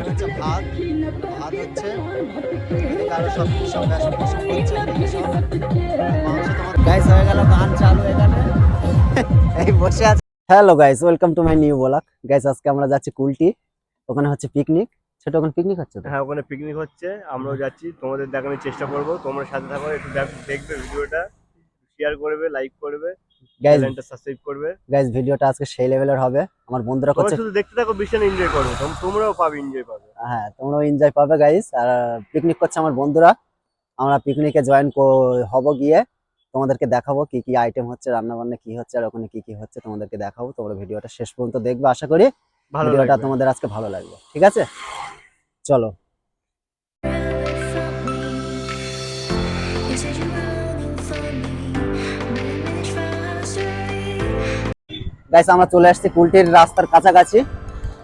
এখানে হচ্ছে ভাত ভাত হচ্ছে আরও সব সব গাইস হয়ে গেল গান চালু এখানে এই বসে আছে। Hello guys welcome to my new blog guys আজকে আমরা যাচ্ছি কুলটি ওখানে হচ্ছে পিকনিক ছোট ওখানে পিকনিক হচ্ছে হ্যাঁ ওখানে পিকনিক হচ্ছে আমরাও যাচ্ছি। তোমাদের দেখানোর চেষ্টা করব তোমরা সাথে থাকো একটু দেখ- দেখবে ভিডিওটা শেয়ার করবে লাইক করবে। চ্যানেলটা সাবস্ক্রাইব করবে। গাইস ভিডিওটা আজকে সেই লেভেলের হবে। আমার বন্ধুরা করছে শুধু দেখতে থাকো ভীষণ এনজয় করবে। তোমরাও পাবে এনজয় পাবে। হ্যাঁ তোমরাও এনজয় পাবে গাইস আর পিকনিক করছে আমার বন্ধুরা। আমরা পিকনিকে জয়েন হব গিয়ে। তোমাদেরকে দেখাবো কি কি আইটেম হচ্ছে রান্না বান্না কি হচ্ছে আর ওখানে কি কি হচ্ছে। তোমাদেরকে দেখাবো। তোমরা ভিডিওটা শেষ পর্যন্ত দেখবে আশা করি। ভিডিওটা তোমাদের আজকে ভালো লাগবে। ঠিক আছে? চলো। গাইস আমরা চলে আসছি কুলটির রাস্তার কাছাকাছি।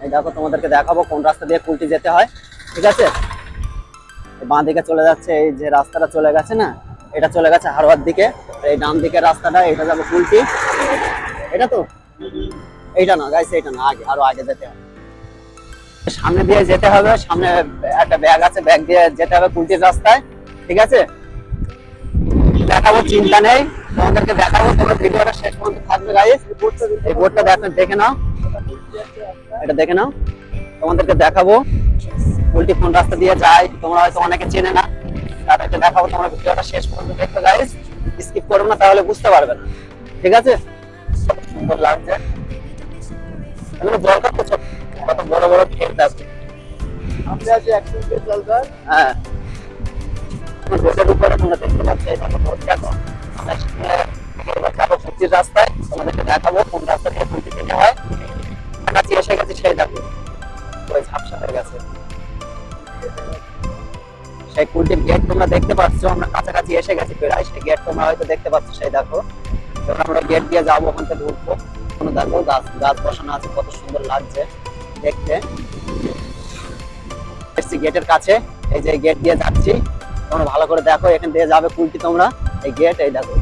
এই দেখো, তোমাদেরকে দেখাবো কোন রাস্তা দিয়ে কুলটি যেতে হয়। ঠিক আছে? বাঁ দিকে চলে যাচ্ছে, এই যে রাস্তাটা চলে গেছে না? এটা চলে গেছে হারোয়ার দিকে। এই ডান দিকের রাস্তাটা এটা যাবে কুলটি। এটা তো? এইটা না গাইস এইটা না, আগে, আরও আগে যেতে হবে। সামনে দিয়ে যেতে হবে, সামনে একটা ব্যাগ আছে ব্যাগ দিয়ে যেতে হবে কুলটির রাস্তায়। ঠিক আছে? দেখাবো চিন্তা নেই। তোমাদেরকে দেখাবো তোমরা ভিডিওটা শেষ পর্যন্ত থাকবে গাইস এই বোর্ডটা দেখো দেখে নাও। এটা দেখে নাও। তোমাদেরকে দেখাবো। উল্টি কোন রাস্তা দিয়ে যায়। তোমরা হয়তো অনেকে চেনে না। তাদেরকে দেখাবো তোমরা ভিডিওটা শেষ পর্যন্ত দেখতে গাইস স্কিপ করো না তাহলে বুঝতে পারবে না। ঠিক আছে? সুন্দর লাগছে। এগুলো জল খাচ্ছে কত বড় বড় ক্ষেত আছে আমরা আছি একসঙ্গে জলদার হ্যাঁ। দেখতে পাচ্ছ আমরা রাস্তায় তোমাদেরকে দেখাবো কোন রাস্তা কাছে এসে গেছে সেই দেখো ওই ঝাপসা হয়ে গেছে সেই কুলটির গেট তোমরা দেখতে পাচ্ছ আমরা কাছাকাছি এসে গেছি প্রায় সেই গেট তোমরা হয়তো দেখতে পাচ্ছ সেই দেখো এবার আমরা গেট দিয়ে যাব ওখান থেকে উঠবো কোনো দেখো গাছ গাছ বসানো আছে কত সুন্দর লাগছে দেখতে গেটের কাছে এই যে গেট দিয়ে যাচ্ছি। তোমরা ভালো করে দেখো, এখান দিয়ে যাবে কুলটি তোমরা। এই গেট এই দেখো।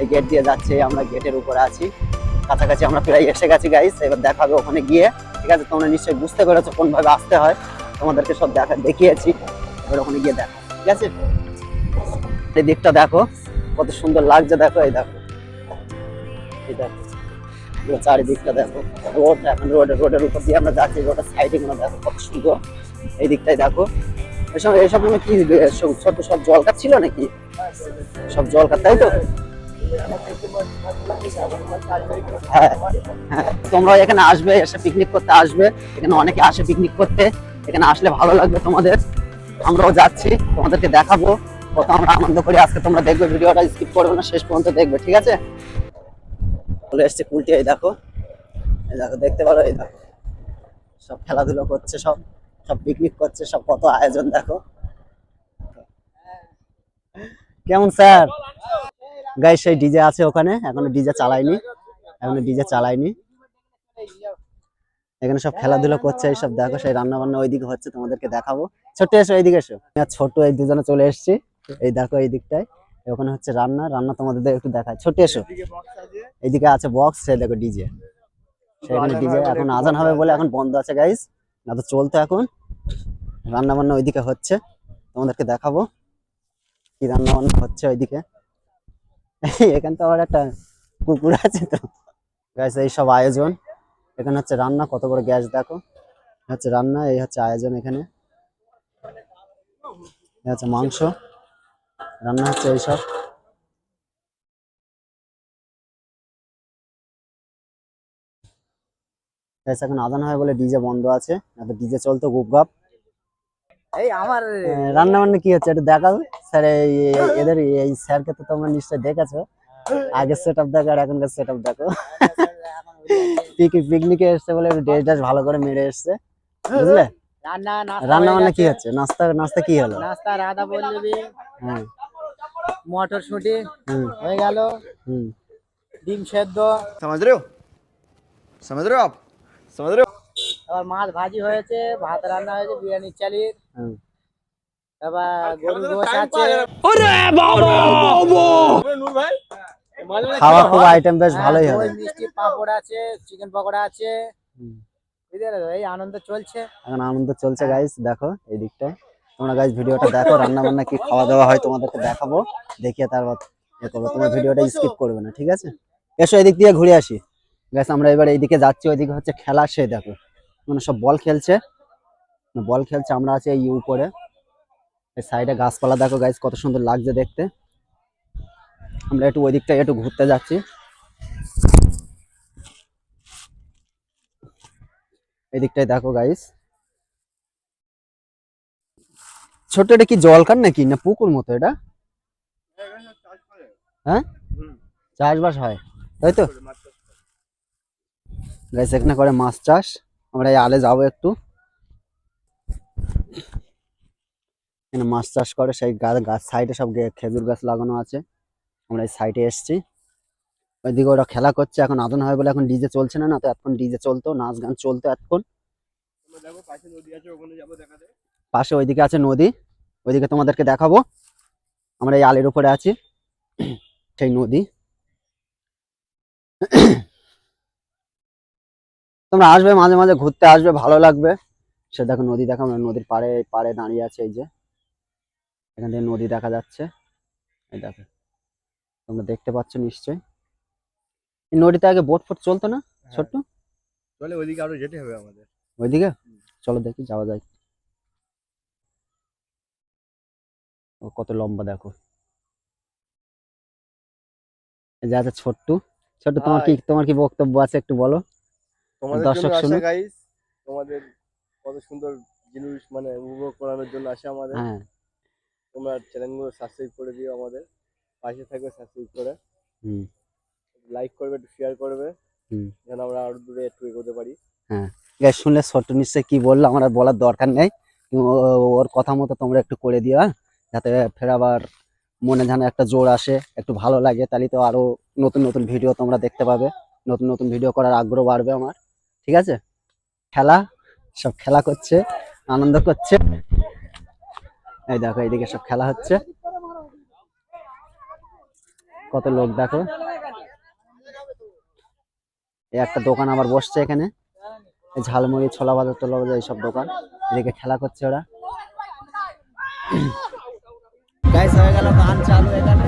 এই গেট দিয়ে যাচ্ছে, আমরা গেটের উপরে আছি। কাছাকাছি আমরা প্রায় এসে গেছি গাইস এবার দেখাবে ওখানে গিয়ে। ঠিক আছে, তোমরা নিশ্চয়ই বুঝতে পেরেছ কোন ভাবে আসতে হয়। তোমাদেরকে সব দেখা, দেখিয়েছি। এবার ওখানে গিয়ে দেখো। ঠিক আছে? এই দিকটা দেখো। কত সুন্দর লাগছে, দেখো, এই দেখো। এই দেখো। চারিদিকটা দেখো। রোড, এখন রোডের রোডের উপর দিয়ে আমরা যাচ্ছি, রোডের সাইডে দেখো, কত সুন্দর। এই দিকটাই দেখো। এসব এসব কি সব সব জল কাপ ছিল নাকি? সব জল কাপ, তাই তো? হ্যাঁ হ্যাঁ। তোমরা এখানে আসবে, এসে পিকনিক করতে আসবে। এখানে অনেকে আসে পিকনিক করতে। এখানে আসলে ভালো লাগবে তোমাদের। আমরাও যাচ্ছি, তোমাদেরকে দেখাবো। কত আমরা আনন্দ করি। আজকে তোমরা দেখবে, ভিডিওটা স্কিপ করবে না, শেষ পর্যন্ত দেখবে, ঠিক আছে? চলে এসছে কুলটি এই দেখো। এই দেখো, দেখতে পারো, এই দেখো। সব খেলাধুলো করছে সব। সব পিকনিক করছে, সব কত আয়োজন দেখো। কেমন স্যার? গাই সেই ডিজে আছে ওখানে, এখনও ডিজে চালাইনি এখনও ডিজে চালাইনি এখানে সব খেলাধুলো করছে, এইসব দেখো, সেই রান্না বান্না ওইদিকে হচ্ছে, তোমাদেরকে দেখাবো। ছোট্ট এসো, এইদিকে এসো। ছোট এই দুজনে চলে এসেছি, এই দেখো এই দিকটায়। ওখানে হচ্ছে রান্না রান্না তোমাদের একটু দেখায় ছোট এসো। এইদিকে আছে বক্স সেই দেখো ডিজে সেখানে ডিজে এখন আজান হবে বলে এখন বন্ধ আছে গাইস না তো চলতো এখন। রান্না বান্না ওইদিকে হচ্ছে। তোমাদেরকে দেখাবো কি রান্না বান্না হচ্ছে ওইদিকে। এখানে তো আবার একটা কুকুর আছে তো। গাইস এই সব আয়োজন। এখানে হচ্ছে রান্না, কত বড় গ্যাস, দেখো। হচ্ছে রান্না, এই হচ্ছে আয়োজন এখানে। হচ্ছে মাংস। রান্না হচ্ছে এইসব এখন আদান হয় বলে ডিজে বন্ধ আছে। না তো ডিজে চলতো, গুপ গাপ। এই আমার রান্না বান্না কি হচ্ছে একটু দেখাও। স্যার এদের এই স্যারকে তো তোমরা নিশ্চয়ই দেখেছ। আগের সেট আপ দেখো আর এখনকার সেট আপ দেখো পিকনিকে এসছে বলে একটু ড্রেস ড্রেস ভালো করে মেরে এসছে। বুঝলে? রান্না বান্না কি হচ্ছে? নাস্তা নাস্তা কি হলো? নাস্তা রাধা পল্লবী হ্যাঁ মটরশুঁটি হয়ে গেল। ডিম সেদ্ধ। সমাজ রে সমাজ রে সমাজ রে আবার মাছ ভাজি হয়েছে ভাত রান্না হয়েছে বিরিয়ানির চালির। হুম। এবার গরুর গোশ আছে। খাওয়া খুব আইটেম বেশ ভালোই হ্যাঁ, হবে। মিষ্টি পাঁপড় আছে চিকেন পকোড়া আছে। হুম। এই আনন্দ চলছে। এখন আনন্দ চলছে গাইস দেখো এই দিকটায় তোমরা গাইস ভিডিওটা দেখো রান্না বান্না কি খাওয়া দাওয়া হয় তোমাদেরকে দেখাবো। দেখিয়ে তারপর এ করব। তোমরা ভিডিওটা স্কিপ করবে না ঠিক আছে? এসো এদিক দিয়ে ঘুরে আসি। গাইস আমরা এবার এইদিকে যাচ্ছি ওইদিকে হচ্ছে খেলা সে দেখো। মানে সব বল খেলছে। বল খেলছে, আমরা আছি এই উপরে। এই সাইডে গাছপালা, দেখো গাইস কত সুন্দর লাগছে দেখতে। আমরা একটু ওই দিকটা একটু ঘুরতে যাচ্ছি। এই দেখো গাইস ছোট এটা কি জলকার নাকি? না পুকুর মতো এটা? হ্যাঁ? চাষবাস হয়, তাই তো? গাইস এখানে করে মাছ চাষ। আমরা এই আলে যাব একটু। এখানে মাছ চাষ করে, সেই গাছ গাছ সাইডে সব খেজুর গাছ লাগানো আছে। আমরা এই সাইডে এসছি। ওইদিকে ওরা খেলা করছে, এখন আদন হয় বলে এখন ডিজে চলছে না না তো এখন ডিজে চলতো, নাচ গান চলতো দেখাতে পাশে ওইদিকে আছে নদী, ওইদিকে তোমাদেরকে দেখাবো। আমরা এই আলের উপরে আছি, সেই নদী। তোমরা আসবে মাঝে মাঝে ঘুরতে আসবে ভালো লাগবে। সে দেখো নদী দেখো আমরা নদীর পাড়ে পাড়ে দাঁড়িয়ে আছে এই যে। এখান থেকে নদী দেখা যাচ্ছে। এই দেখো। তোমরা দেখতে পাচ্ছ নিশ্চয়ই। এই নদীতে আগে বোট ফোট চলতো না ছোট্ট? চলে ওইদিকে আরও যেতে হবে আমাদের। ওইদিকে? চলো দেখি যাওয়া যায় ও কত লম্বা দেখো। যে আছে ছোট্টু। ছোট্ট তোমার কি তোমার কি বক্তব্য আছে একটু বলো? তোমাদের দর্শক জন্য আসে গাইস তোমাদের কত সুন্দর জিনিস মানে উপভোগ করানোর জন্য আসে আমাদের। হ্যাঁ। তোমরা চ্যানেলগুলো সাবস্ক্রাইব করে দিও আমাদের। পাশে থাকবে সাবস্ক্রাইব করে। হুম। লাইক করবে একটু শেয়ার করবে। হুম। যেন আমরা আরও দূরে একটু এগোতে পারি। গ্যাস শুনলে ছোট্ট নিশ্চয়ই কি বলল? আমার আর বলার দরকার নেই। ওর কথা মতো তোমরা একটু করে দিও হ্যাঁ? যাতে ফের আবার মনে যেন একটা জোর আসে। একটু ভালো লাগে তাহলে তো আরও নতুন নতুন ভিডিও তোমরা দেখতে পাবে। নতুন নতুন ভিডিও করার আগ্রহ বাড়বে আমার। ঠিক আছে? খেলা, সব খেলা করছে, আনন্দ করছে। এই দেখো, এইদিকে সব খেলা হচ্ছে। কত লোক দেখো। একটা দোকান আবার বসছে এখানে। ঝালমুড়ি, ছোলা বাজার টোলা বাজার, এইসব দোকান। এদিকে খেলা করছে ওরা। গাইস হয়ে গেল, গান চালু এখানে।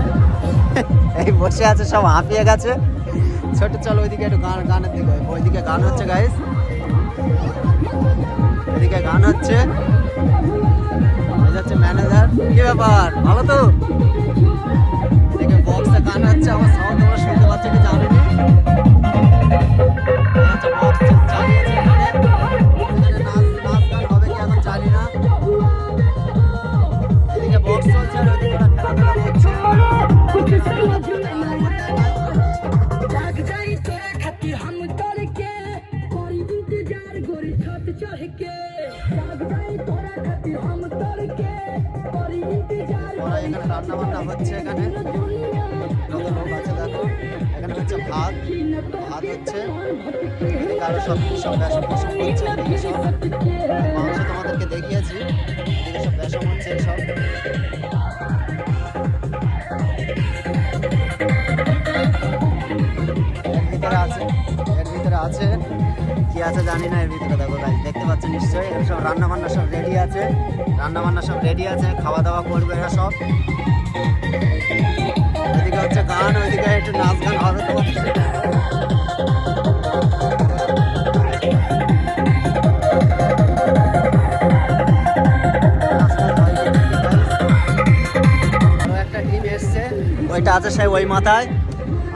এই বসে আছে, সব হাঁপিয়ে গেছে। ছোট চল, ওইদিকে একটু গান গানের দিকে ওইদিকে গান হচ্ছে গাইস ওইদিকে গান হচ্ছে। যাচ্ছে ম্যানেজার কি ব্যাপার? ভালো তো? ভাত ভাত হচ্ছে এদিকে সব সব। সব মাংস তোমাদেরকে দেখিয়েছি সব বেসম হচ্ছে সব। এর ভিতরে আছে, এর ভিতরে আছে, কি আছে জানি না, এর ভিতরে দেখো গাইস দেখতে পাচ্ছ নিশ্চয়ই, এর সব রান্না বান্না সব রেডি আছে রান্না বান্না সব রেডি আছে, খাওয়া দাওয়া করবে এরা সব। এদিকে হচ্ছে গান ওইদিকে একটু নাচ গান হবে তোমার ওইটা আছে সেই ওই মাথায়।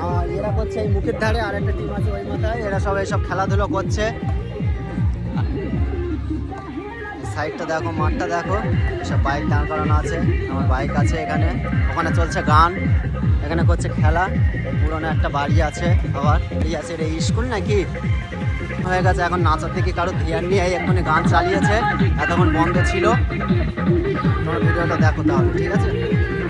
আর এরা করছে এই মুখের ধারে আর একটা টিম আছে ওই মাথায়। এরা সব এইসব খেলাধুলো করছে। সাইডটা দেখো, মাঠটা দেখো। সব বাইক দাঁড় করানো আছে, আমার বাইক আছে এখানে। ওখানে চলছে গান, এখানে করছে খেলা। পুরনো পুরোনো একটা বাড়ি আছে আবার। এই আছে এটা স্কুল নাকি? হয়ে গেছে, এখন নাচার থেকে কারও ধ্যান নিয়ে এক্ষুনি গান চালিয়েছে। এতক্ষণ বন্ধ ছিল। তোমার ভিডিওটা দেখো তাহলে, ঠিক আছে?